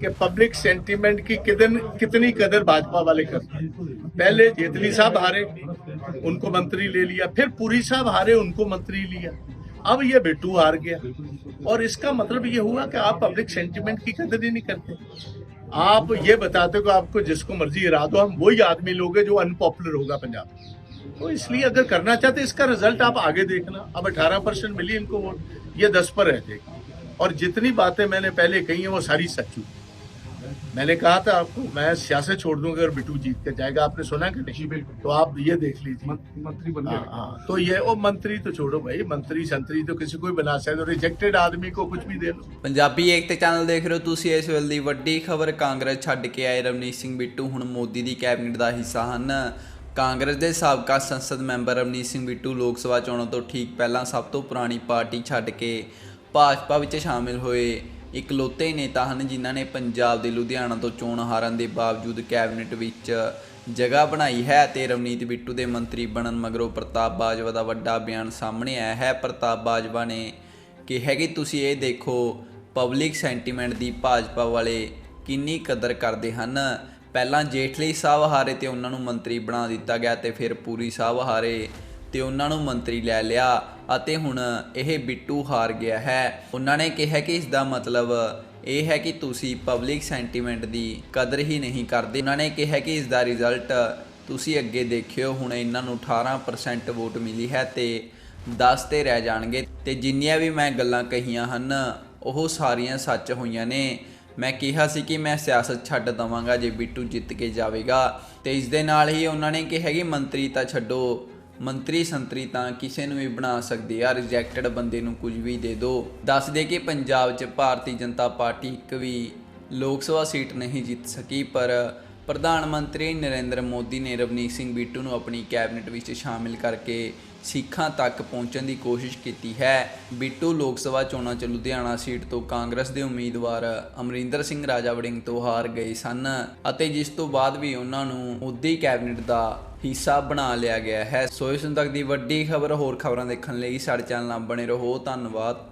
कि public sentiment की कितन कितनी कदर भाजपा वाले करते हैं? पहले जेतली साहब हारे, उनको मंत्री ले लिया, फिर पुरी साहब हारे, उनको मंत्री लिया। अब ये बिट्टू हार गया। और इसका मतलब ये हुआ कि आप पब्लिक सेंटीमेंट की कदर ही नहीं करते। आप ये बताते हो आपको जिसको मर्ज़ी हरा दो, हम वही आदमी लोगे जो अनपॉपुलर होगा पंजाब। तो इसलिए अगर करना चाहते, इसका रिज़ल्ट आप आगे देखना। अब 18 परसेंट मिली इनको वोट, ये 10 पर रह जाएगी और जितनी बातें मैंने पहले कही हैं, वो सारी सच्ची मैंने कहा था आपको मैं सियासत छोड़ दूंगा अगर बिट्टू जीत कर जाएगा आपने सुना कि नहीं बिल्कुल तो आप ये देख लीजिए मं- मंत्री बन हाँ, गए हाँ, तो ये वो मंत्री तो छोड़ो भाई मंत्री संतरी तो किसी को भी बना सकते हो रिजेक्टेड आदमी को कुछ भी दे लो ਪੰਜਾਬੀ ਏਕਤਾ ਚੈਨਲ ਦੇਖ ਰਹੇ ਹੋ ਤੁਸੀਂ ਇਸ ਵੇਲੇ ਦੀ ਵੱਡੀ ਖਬਰ ਕਾਂਗਰਸ ਛੱਡ ਕੇ ਆਏ ਰਵਨੀਤ ਸਿੰਘ ਬਿੱਟੂ ਹੁਣ ਮੋਦੀ ਦੀ ਕੈਬਨਿਟ ਦਾ ਹਿੱਸਾ ਹਨ ਕਾਂਗਰਸ ਦੇ ਸਾਬਕਾ ਸੰਸਦ ਮੈਂਬਰ ਰਵਨੀਤ ਸਿੰਘ ਬਿੱਟੂ ਲੋਕ ਸਭਾ ਚੋਣਾਂ ਤੋਂ ਠੀਕ ਪਹਿਲਾਂ ਸਭ ਤੋਂ ਪੁਰਾਣੀ ਪਾਰਟੀ ਛੱਡ ਕੇ ਭਾਜਪਾ ਵਿੱਚ ਸ਼ਾਮਿਲ ਹੋਏ ਇਕਲੌਤੇ ਨੇਤਾ ਹਨ ਜਿਨ੍ਹਾਂ ਨੇ ਪੰਜਾਬ ਦੇ ਲੁਧਿਆਣਾ ਤੋਂ ਚੋਣ ਹਾਰਨ ਦੇ ਬਾਵਜੂਦ ਕੈਬਨਿਟ ਵਿੱਚ ਜਗ੍ਹਾ ਬਣਾਈ ਹੈ ਤੇ ਰਵਨੀਤ ਬਿੱਟੂ ਦੇ ਮੰਤਰੀ ਬਣਨ ਮਗਰੋਂ ਪ੍ਰਤਾਪ ਬਾਜਵਾ ਦਾ ਵੱਡਾ ਬਿਆਨ ਸਾਹਮਣੇ ਆਇਆ ਹੈ। ਪ੍ਰਤਾਪ ਬਾਜਵਾ ਨੇ ਕਿਹਾ ਕਿ ਤੁਸੀਂ ਇਹ ਦੇਖੋ, ਪਬਲਿਕ ਸੈਂਟੀਮੈਂਟ ਦੀ ਭਾਜਪਾ ਵਾਲੇ ਕਿੰਨੀ ਕਦਰ ਕਰਦੇ ਹਨ। ਪਹਿਲਾਂ ਜੇਠਲੀ ਸਾਹਿਬ ਹਾਰੇ ਤੇ ਉਹਨਾਂ ਨੂੰ ਮੰਤਰੀ ਬਣਾ ਦਿੱਤਾ ਗਿਆ ਤੇ ਫਿਰ ਪੂਰੀ ਸਾਹਿਬ ਹਾਰੇ ਤੇ ਉਹਨਾਂ ਨੂੰ ਮੰਤਰੀ ਲੈ ਲਿਆ। ਅਤੇ ਹੁਣ ਇਹ ਬਿੱਟੂ ਹਾਰ ਗਿਆ ਹੈ। ਉਹਨਾਂ ਨੇ ਕਿਹਾ ਕਿ ਇਸ ਦਾ ਮਤਲਬ ਇਹ ਹੈ ਕਿ ਤੁਸੀਂ ਪਬਲਿਕ ਸੈਂਟੀਮੈਂਟ ਦੀ ਕਦਰ ਹੀ ਨਹੀਂ ਕਰਦੇ। ਉਹਨਾਂ ਨੇ ਕਿਹਾ ਕਿ ਇਸ ਦਾ ਰਿਜ਼ਲਟ ਤੁਸੀਂ ਅੱਗੇ ਦੇਖਿਓ, ਹੁਣ ਇਹਨਾਂ ਨੂੰ 18% ਵੋਟ ਮਿਲੀ ਹੈ ਤੇ 10 ਤੇ ਰਹਿ ਜਾਣਗੇ। ਤੇ ਜਿੰਨੀਆਂ ਵੀ ਮੈਂ ਗੱਲਾਂ ਕਹੀਆਂ ਹਨ, ਉਹ ਸਾਰੀਆਂ ਸੱਚ ਹੋਈਆਂ ਨੇ। ਮੈਂ ਕਿਹਾ ਸੀ ਕਿ ਮੈਂ ਸਿਆਸਤ ਛੱਡ ਦਵਾਂਗਾ ਜੇ ਬਿੱਟੂ ਜਿੱਤ ਕੇ ਜਾਵੇਗਾ। ਤੇ ਇਸ ਦੇ ਨਾਲ ਹੀ ਉਹਨਾਂ ਨੇ ਕਿਹਾ ਕਿ ਮੰਤਰੀ ਤਾਂ ਛੱਡੋ ਮੰਤਰੀ ਸੰਤਰੀ ਤਾਂ ਕਿਸੇ ਨੂੰ ਵੀ ਬਣਾ ਸਕਦੇ ਆ ਰਿਜੈਕਟਡ ਬੰਦੇ ਨੂੰ ਕੁਝ ਵੀ ਦੇ ਦਿਓ ਦੱਸ ਦੇ ਕਿ ਪੰਜਾਬ 'ਚ ਭਾਰਤੀ ਜਨਤਾ ਪਾਰਟੀ ਇੱਕ ਵੀ ਲੋਕ ਸਭਾ ਸੀਟ ਨਹੀਂ ਜਿੱਤ ਸਕੀ, ਪਰ ਪ੍ਰਧਾਨ ਮੰਤਰੀ ਨਰਿੰਦਰ ਮੋਦੀ ਨੇ ਰਵਨੀਤ ਸਿੰਘ ਬਿੱਟੂ ਨੂੰ ਆਪਣੀ ਕੈਬਨਿਟ ਵਿੱਚ ਸ਼ਾਮਿਲ ਕਰਕੇ ਸਿੱਖਾਂ ਤੱਕ ਪਹੁੰਚਣ ਦੀ ਕੋਸ਼ਿਸ਼ ਕੀਤੀ ਹੈ। ਬਿੱਟੂ ਲੋਕ ਸਭਾ ਚੋਣਾਂ 'ਚ ਲੁਧਿਆਣਾ ਸੀਟ ਤੋਂ ਕਾਂਗਰਸ ਦੇ ਉਮੀਦਵਾਰ ਅਮਰਿੰਦਰ ਸਿੰਘ ਰਾਜਾ ਵੜਿੰਗ ਤੋਂ ਹਾਰ ਗਏ ਸਨ ਅਤੇ ਜਿਸ ਤੋਂ ਬਾਅਦ ਵੀ ਉਹਨਾਂ ਨੂੰ ਮੋਦੀ ਕੈਬਨਿਟ ਦਾ ਹਿੱਸਾ ਬਣਾ ਲਿਆ ਗਿਆ ਹੈ। ਸੋ ਇਸ ਤੱਕ ਦੀ ਵੱਡੀ ਖਬਰ ਹੋਰ ਖਬਰਾਂ ਦੇਖਣ ਲਈ ਸਾਡੇ ਚੈਨਲ ਨਾਲ ਬਣੇ ਰਹੋ। ਧੰਨਵਾਦ।